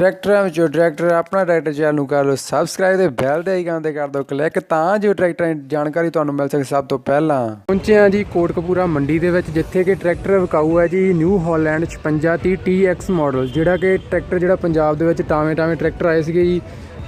ਟਰੈਕਟਰਾਂ ਵਿੱਚੋਂ ਟਰੈਕਟਰ ਆਪਣਾ ਟਰੈਕਟਰ ਚੈਨਲ ਨੂੰ ਕਰ ਲਓ ਸਬਸਕ੍ਰਾਈਬ ਤੇ ਬੈਲ ਦੇ ਆਈਕਨ ਤੇ ਕਰ ਦਿਓ ਕਲਿੱਕ ਤਾਂ ਜੋ ਟਰੈਕਟਰਾਂ ਦੀ ਜਾਣਕਾਰੀ ਤੁਹਾਨੂੰ ਮਿਲ ਸਕੇ ਸਭ ਤੋਂ ਪਹਿਲਾਂ। ਪਹੁੰਚੇ ਹਾਂ ਜੀ ਕੋਟਕਪੂਰਾ ਮੰਡੀ ਦੇ ਵਿੱਚ, ਜਿੱਥੇ ਕਿ ਟਰੈਕਟਰ ਵਿਕਾਊ ਹੈ ਜੀ ਨਿਊ ਹਾਲੈਂਡ 5630 TX ਮਾਡਲ ਜਿਹੜਾ ਕਿ ਟਰੈਕਟਰ ਜਿਹੜਾ ਪੰਜਾਬ ਦੇ ਵਿੱਚ ਟਾਵੇਂ ਟਾਵੇਂ ਟਰੈਕਟਰ ਆਏ ਸੀਗੇ ਜੀ।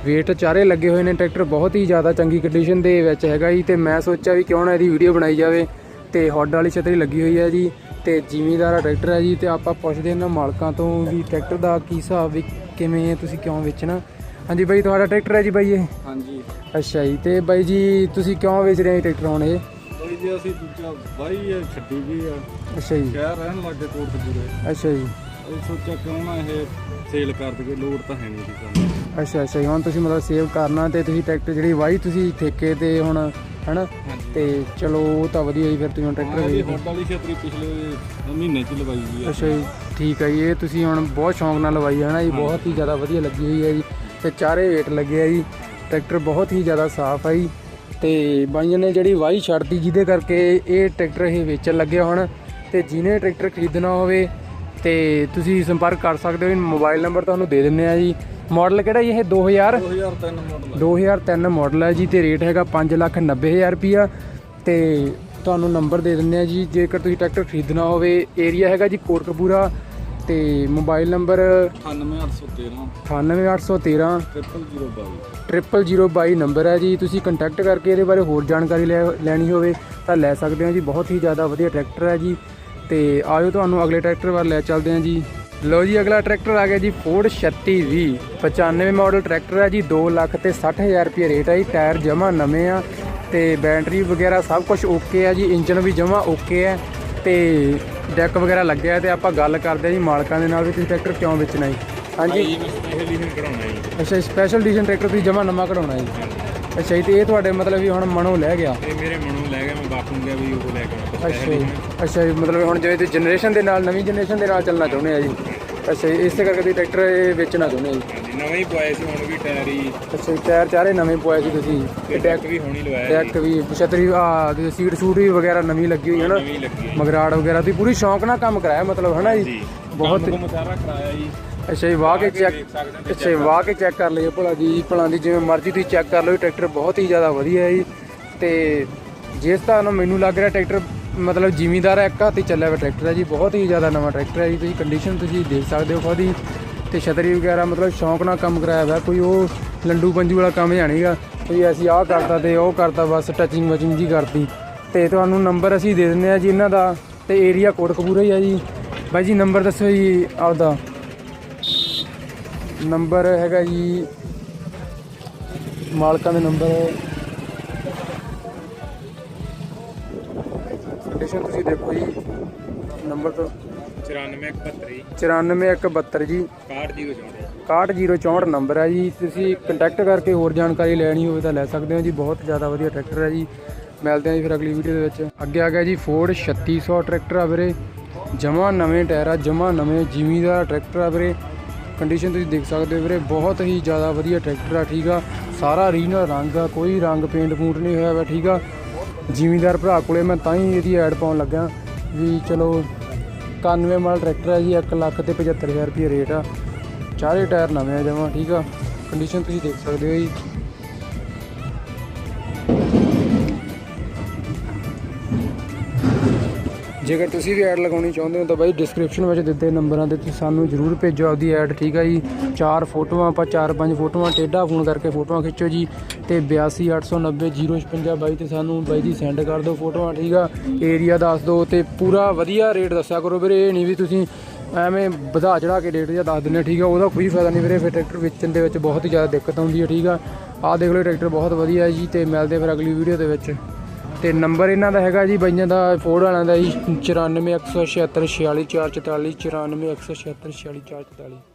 ਵੇਟ ਚਾਰੇ ਲੱਗੇ ਹੋਏ ਨੇ ਟਰੈਕਟਰ, ਬਹੁਤ ਹੀ ਜ਼ਿਆਦਾ ਚੰਗੀ ਕੰਡੀਸ਼ਨ ਦੇ ਵਿੱਚ ਹੈਗਾ ਜੀ ਤੇ ਮੈਂ ਸੋਚਿਆ ਵੀ ਕਿਉਂ ਨਾ ਇਹਦੀ ਵੀਡੀਓ ਬਣਾਈ ਜਾਵੇ ਤੇ ਹੌਡ ਵਾਲੀ ਛਤਰੀ ਲੱਗੀ ਹੋਈ ਹੈ ਜੀ ਤੇ ਜ਼ਿਮੀਦਾਰ ਟਰੈਕਟਰ ਹੈ ਜੀ ਤੇ ਆਪਾਂ ਪੁੱਛਦੇ ਇਹਨਾਂ ਮਾਲਕਾਂ ਤੋਂ ਵੀ ਟਰੈਕਟਰ ਦਾ ਕੀ ਹਿਸਾਬ ਵੀ ਕਿਵੇਂ ਹੈ ਤੁਸੀਂ ਕਿਉਂ ਵੇਚਣਾ? ਹਾਂਜੀ ਬਾਈ ਤੁਹਾਡਾ ਟਰੈਕਟਰ ਹੈ ਜੀ ਬਾਈ ਇਹ? ਹਾਂਜੀ। ਅੱਛਾ ਜੀ ਤੇ ਬਾਈ ਜੀ ਤੁਸੀਂ ਕਿਉਂ ਵੇਚ ਰਹੇ ਹੋ ਟਰੈਕਟਰ ਹੁਣ ਇਹ? ਬਈ ਜੀ ਅਸੀਂ ਦੂਜਾ ਬਾਈ ਇਹ ਛੱਡੀ ਵੀ ਆ। ਅੱਛਾ ਜੀ। ਸ਼ਹਿਰ ਰਹਿਣ ਲੱਗੇ ਕੋਟ ਕਪੂਰੇ ਅੱਛਾ ਜੀ। ਅਸੀਂ ਸੋਚਿਆ ਕਿਉਂ ਨਾ ਇਹ ਸੇਲ ਕਰ ਦਈਏ ਲੋਡ ਤਾਂ ਹੈ ਨਹੀਂ ਸੀ ਸਾਨੂੰ ਅੱਛਾ ਅੱਛਾ ਜੀ ਹੁਣ ਤੁਸੀਂ ਮਤਲਬ ਸੇਵ ਕਰਨਾ ਤੇ ਤੁਸੀਂ ਟਰੈਕਟਰ ਜਿਹੜੀ ਵਾਹੀ ਤੁਸੀਂ ਠੇਕੇ ਤੇ ਹੁਣ ਹਨਾ? ਤੇ ਚਲੋ ਉਹ ਤਾਂ ਵਧੀਆ ਜੀ ਫਿਰ ਤੁਸੀਂ ਹੁਣ ਟਰੈਕਟਰ ਵੇਚ ਹੌਟ ਵਾਲੀ ਛਤਰੀ ਪਿਛਲੇ ਮਹੀਨੇ ਚ ਲਵਾਈ ਜੀ ਅੱਛਾ ਜੀ। ਠੀਕ ਹੈ ਜੀ ਇਹ ਤੁਸੀਂ ਹੁਣ ਬਹੁਤ ਸ਼ੌਂਕ ਨਾਲ ਲਵਾਈ ਹੈ ਨਾ ਜੀ? ਬਹੁਤ ਹੀ ਜ਼ਿਆਦਾ ਵਧੀਆ ਲੱਗੀ ਹੋਈ ਹੈ ਜੀ ਤੇ ਚਾਰੇ ਵੇਟ ਲੱਗੇ ਆ ਜੀ। ਟਰੈਕਟਰ ਬਹੁਤ ਹੀ ਜ਼ਿਆਦਾ ਸਾਫ਼ ਹੈ ਜੀ। ਤੇ ਬਾਈਆਂ ਨੇ ਜਿਹੜੀ ਵਾਹੀ ਛੱਡਤੀ ਜਿਹਦੇ ਕਰਕੇ ਇਹ ਟਰੈਕਟਰ ਇਹ ਵੇਚਣ ਲੱਗੇ ਹੁਣ ਤੇ ਜਿਹਨੇ ਟਰੈਕਟਰ ਖਰੀਦਣਾ ਹੋਵੇ ਤੇ ਤੁਸੀਂ ਸੰਪਰਕ ਕਰ ਸਕਦੇ ਹੋ ਮੋਬਾਈਲ ਨੰਬਰ ਤੁਹਾਨੂੰ ਦੇ ਦਿੰਨੇ ਆ ਜੀ। ਮਾਡਲ ਕਿਹੜਾ ਜੀ ਇਹ? 2000 2003 ਮਾਡਲ 2003 ਮਾਡਲ ਹੈ ਜੀ। ਤੇ ਰੇਟ ਹੈਗਾ 590000 ਰੁਪਿਆ ਤੇ ਤੁਹਾਨੂੰ ਨੰਬਰ ਦੇ ਦਿੰਨੇ ਆ ਜੀ। ਜੇਕਰ ਤੁਸੀਂ ਟਰੈਕਟਰ ਖਰੀਦਣਾ ਹੋਵੇ ਏਰੀਆ ਹੈਗਾ ਜੀ ਕੋਟਕਪੂਰਾ ਤੇ ਮੋਬਾਈਲ ਨੰਬਰ 98813 98813 0022 0022 ਨੰਬਰ ਹੈ ਜੀ। ਤੁਸੀਂ ਕੰਟੈਕਟ ਕਰਕੇ ਇਹਦੇ ਬਾਰੇ ਹੋਰ ਜਾਣਕਾਰੀ ਲੈ- ਲੈਣੀ ਹੋਵੇ ਤਾਂ ਲੈ ਸਕਦੇ ਹੋ ਜੀ। ਬਹੁਤ ਹੀ ਜ਼ਿਆਦਾ ਵਧੀਆ ਟਰੈਕਟਰ ਹੈ ਜੀ। ਤੇ ਆਇਓ ਤੁਹਾਨੂੰ ਅਗਲੇ ਟਰੈਕਟਰ ਵੱਲ ਲੈ ਚੱਲਦੇ ਹਾਂ ਜੀ। ਲਓ ਜੀ ਅਗਲਾ ਟਰੈਕਟਰ ਆ ਗਿਆ ਜੀ ਫੋਰਡ 3620 95 ਮਾਡਲ ਟਰੈਕਟਰ ਹੈ ਜੀ। 2 ਲੱਖ ਤੇ 60000 ਰੁਪਏ ਰੇਟ ਹੈ ਜੀ। ਟਾਇਰ ਜਮਾ ਨਵੇਂ ਆ। ਤੇ ਬੈਟਰੀ ਵਗੈਰਾ ਸਭ ਕੁਝ ਓਕੇ ਹੈ ਜੀ ਇੰਜਨ ਵੀ ਜਮਾ ਓਕੇ ਹੈ ਤੇ ਡੈਕ ਵਗੈਰਾ ਲੱਗਿਆ ਤੇ ਆਪਾਂ ਗੱਲ ਕਰਦੇ ਹਾਂ ਜੀ ਮਾਲਕਾਂ ਦੇ ਨਾਲ ਵੀ ਤੁਸੀਂ ਟਰੈਕਟਰ ਕਿਉਂ ਵੇਚਣਾ ਜੀ? ਹਾਂਜੀ। ਅੱਛਾ ਸਪੈਸ਼ਲ ਐਡੀਸ਼ਨ ਟਰੈਕਟਰ ਤੁਸੀਂ ਜਮਾ ਨਵਾਂ ਕਢਾਉਣਾ ਜੀ। ਅੱਛਾ ਜੀ ਤੇ ਇਹ ਤੁਹਾਡੇ ਮਤਲਬ ਵੀ ਹੁਣ ਮਨੋਂ ਲੈ ਗਿਆ? ਇਹ ਮੇਰੇ ਮਨੋਂ ਲੈ ਗਿਆ ਮੈਂ ਬਾਪੂ ਨੂੰ ਕਿਹਾ ਵੀ ਉਹ ਲੈ ਕੇ ਆਉਣਾ ਅੱਛਾ ਜੀ। ਅੱਛਾ ਜੀ ਮਤਲਬ ਹੁਣ ਜਿਵੇਂ ਤੁਸੀਂ ਜਨਰੇਸ਼ਨ ਦੇ ਨਾਲ ਨਵੀਂ ਜਨਰੇਸ਼ਨ ਦੇ ਨਾਲ ਚੱਲਣਾ ਚਾਹੁੰਦੇ ਆ ਜੀ। ਅੱਛਾ ਜੀ ਇਸੇ ਕਰਕੇ ਤੁਸੀਂ ਟਰੈਕਟਰ ਇਹ ਵੇਚਣਾ ਚਾਹੁੰਦੇ ਆ ਜੀ? ਹਾਂਜੀ ਨਵਾਂ ਹੀ ਪਵਾਇਆ ਸੀ ਹੁਣ ਵੀ ਟਾਇਰ ਹੀ। ਅੱਛਾ ਜੀ ਟਾਇਰ ਚਾਰੇ ਨਵੇਂ ਪਵਾਏ ਸੀ ਤੁਸੀਂ? ਤੇ ਡੈਕ ਵੀ ਹੁਣ ਹੀ ਲਵਾਇਆ ਡੈਕ ਵੀ ਛਤਰੀ ਆ ਸੀਟ ਸੂਟ ਵੀ ਵਗੈਰਾ ਨਵੀਂ ਲੱਗੀ ਹੋਈ ਹੈ ਨਾ? ਨਵੀਂ ਲੱਗੀ ਹੈ। ਮਗਰਾੜ ਵਗੈਰਾ ਤੁਸੀਂ ਪੂਰੀ ਸ਼ੌਂਕ ਨਾਲ ਕੰਮ ਕਰਾਇਆ ਮਤਲਬ ਹਨਾ ਜੀ? ਜੀ ਬਹੁਤ ਕੰਮ ਸਾਰਾ ਕਰਾਇਆ ਜੀ। ਅੱਛਾ ਜੀ ਵਾਹ ਕੇ ਚੈੱਕ ਦੇਖ ਸਕਦੇ ਹੋ ਅੱਛਾ ਜੀ, ਵਾਹ ਕੇ ਚੈੱਕ ਕਰ ਲਈਓ ਭਲਾ ਜੀ ਭਲਾ ਦੀ ਜਿਵੇਂ ਮਰਜ਼ੀ ਤੁਸੀਂ ਚੈੱਕ ਕਰ ਲਓ ਟਰੈਕਟਰ ਬਹੁਤ ਹੀ ਜ਼ਿਆਦਾ ਵਧੀਆ ਹੈ ਜੀ। ਤੇ ਜਿਸ ਤਰ੍ਹਾਂ ਨਾਲ ਮੈਨੂੰ ਲੱਗ ਰਿਹਾ ਟਰੈਕਟਰ ਮਤਲਬ ਜ਼ਿਮੀਦਾਰ ਹੈ, ਇੱਕ ਹੱਥ ਹੀ ਚੱਲਿਆ ਹੋਇਆ ਟਰੈਕਟਰ ਹੈ ਜੀ, ਬਹੁਤ ਹੀ ਜ਼ਿਆਦਾ ਨਵਾਂ ਟਰੈਕਟਰ ਹੈ ਜੀ, ਤੁਸੀਂ ਕੰਡੀਸ਼ਨ ਤੁਸੀਂ ਦੇਖ ਸਕਦੇ ਹੋ ਖੁਦ ਹੀ, ਤੇ ਛਤਰੀ ਵਗੈਰਾ ਮਤਲਬ ਸ਼ੌਂਕ ਨਾਲ ਕੰਮ ਕਰਾਇਆ ਹੋਇਆ, ਕੋਈ ਉਹ ਲੰਡੂ ਪੰਜੂ ਵਾਲਾ ਕੰਮ ਜਾਣੀਗਾ ਵੀ ਅਸੀਂ ਆਹ ਕਰਤਾ ਤੇ ਉਹ ਕਰਤਾ, ਬਸ ਟੱਚਿੰਗ ਵਚਿੰਗ ਜੀ ਕਰਤੀ, ਤੇ ਤੁਹਾਨੂੰ ਨੰਬਰ ਅਸੀਂ ਦੇ ਦਿੰਦੇ ਆ ਜੀ ਇਹਨਾਂ ਦਾ, ਤੇ ਏਰੀਆ ਕੋਟਕਪੂਰਾ ਹੀ ਆ ਜੀ, ਬਾਈ ਜੀ ਨੰਬਰ ਦੱਸੋ ਜੀ ਆਪਦਾ। ਨੰਬਰ ਹੈਗਾ ਜੀ, ਮਾਲਕਾਂ ਦੇ ਨੰਬਰ ਕੰਡੀਸ਼ਨ ਤੁਸੀਂ ਦੇਖੋ ਜੀ ਨੰਬਰ ਤੋਂ 9471 94172 ਜੀ। 6104 61064 ਨੰਬਰ ਹੈ ਜੀ। ਤੁਸੀਂ ਕੰਟੈਕਟ ਕਰਕੇ ਹੋਰ ਜਾਣਕਾਰੀ ਲੈਣੀ ਹੋਵੇ ਤਾਂ ਲੈ ਸਕਦੇ ਹੋ ਜੀ। ਬਹੁਤ ਜ਼ਿਆਦਾ ਵਧੀਆ ਟਰੈਕਟਰ ਹੈ ਜੀ। ਮਿਲਦੇ ਹਾਂ ਜੀ ਫਿਰ ਅਗਲੀ ਵੀਡੀਓ ਦੇ ਵਿੱਚ। ਅੱਗੇ ਆ ਗਿਆ ਜੀ ਫੋਰਡ 3600 ਟਰੈਕਟਰ ਆ ਵੀਰੇ। ਜਮਾ ਨਵੇਂ ਟਾਇਰ ਆ ਜਮਾ ਨਵੇਂ ਜ਼ਿਮੀਦਾਰ ਟਰੈਕਟਰ ਆ ਵੀਰੇ। ਕੰਡੀਸ਼ਨ ਤੁਸੀਂ ਦੇਖ ਸਕਦੇ ਹੋ ਵੀਰੇ ਬਹੁਤ ਹੀ ਜ਼ਿਆਦਾ ਵਧੀਆ ਟਰੈਕਟਰ ਆ ਠੀਕ ਆ। ਸਾਰਾ ਰੀਜਨਲ ਰੰਗ ਆ ਕੋਈ ਰੰਗ ਪੇਂਟ ਪੂੰਟ ਨਹੀਂ ਹੋਇਆ ਵਾ ਠੀਕ ਆ। ਜ਼ਿਮੀਂਦਾਰ ਭਰਾ ਕੋਲੇ ਮੈਂ ਤਾਂ ਹੀ ਇਹਦੀ ਐਡ ਪਾਉਣ ਲੱਗਾ ਵੀ ਚਲੋ 91 ਮਾਲ ਟਰੈਕਟਰ ਹੈ ਜੀ 1 ਲੱਖ ਤੇ 75000 ਰੁਪਏ ਰੇਟ ਆ। ਚਾਰੇ ਟਾਇਰ ਨਵੇਂ ਆ ਜਮਾ, ਠੀਕ ਆ? ਕੰਡੀਸ਼ਨ ਤੁਸੀਂ ਦੇਖ ਸਕਦੇ ਹੋ ਜੀ। ਜੇਕਰ ਤੁਸੀਂ ਵੀ ਐਡ ਲਗਾਉਣੀ ਚਾਹੁੰਦੇ ਹੋ ਤਾਂ ਬਾਈ ਡਿਸਕ੍ਰਿਪਸ਼ਨ ਵਿੱਚ ਦਿੱਤੇ ਨੰਬਰਾਂ ਤੇ ਤੁਸੀਂ ਸਾਨੂੰ ਜਰੂਰ ਭੇਜੋ ਆਪਦੀ ਐਡ ਠੀਕ ਆ ਜੀ? ਚਾਰ ਫੋਟੋਆਂ, ਆਪਾਂ ਚਾਰ ਪੰਜ ਫੋਟੋਆਂ, ਟੇਢਾ ਫੋਨ ਕਰਕੇ ਫੋਟੋਆਂ ਖਿੱਚੋ ਜੀ। ਤੇ 82890056 ਬਾਈ ਤੇ ਸਾਨੂੰ ਬਾਈ ਜੀ ਸੈਂਡ ਕਰ ਦਿਓ ਫੋਟੋਆਂ, ਠੀਕ ਆ? ਏਰੀਆ ਦੱਸ ਦਿਓ ਤੇ ਪੂਰਾ ਵਧੀਆ ਰੇਟ ਦੱਸਿਆ ਕਰੋ ਵੀਰੇ। ਇਹ ਨਹੀਂ ਵੀ ਤੁਸੀਂ ਐਵੇਂ ਵਧਾ ਚੜਾ ਕੇ ਰੇਟ ਜਾਂ ਦੱਸ ਦਿੰਦੇ, ਠੀਕ ਆ? ਉਹਦਾ ਕੋਈ ਫਾਇਦਾ ਨਹੀਂ ਵੀਰੇ, ਫਿਰ ਟਰੈਕਟਰ ਵੇਚਣ ਦੇ ਵਿੱਚ ਬਹੁਤ ਹੀ ਜ਼ਿਆਦਾ ਦਿੱਕਤ ਆਉਂਦੀ ਹੈ, ਠੀਕ ਆ? ਆਹ ਦੇਖ ਲਓ ਟਰੈਕਟਰ ਬਹੁਤ ਵਧੀਆ ਹੈ ਜੀ ਤੇ ਮਿਲਦੇ ਫਿਰ ਅਗਲੀ ਵੀਡੀਓ ਦੇ ਵਿੱਚ। ਤੇ ਨੰਬਰ ਇਹਨਾਂ ਦਾ ਹੈਗਾ ਜੀ, ਬਾਈਆਂ ਦਾ ਫੋਰਡ ਵਾਲਿਆਂ ਦਾ ਜੀ 94176 46444 94176 46444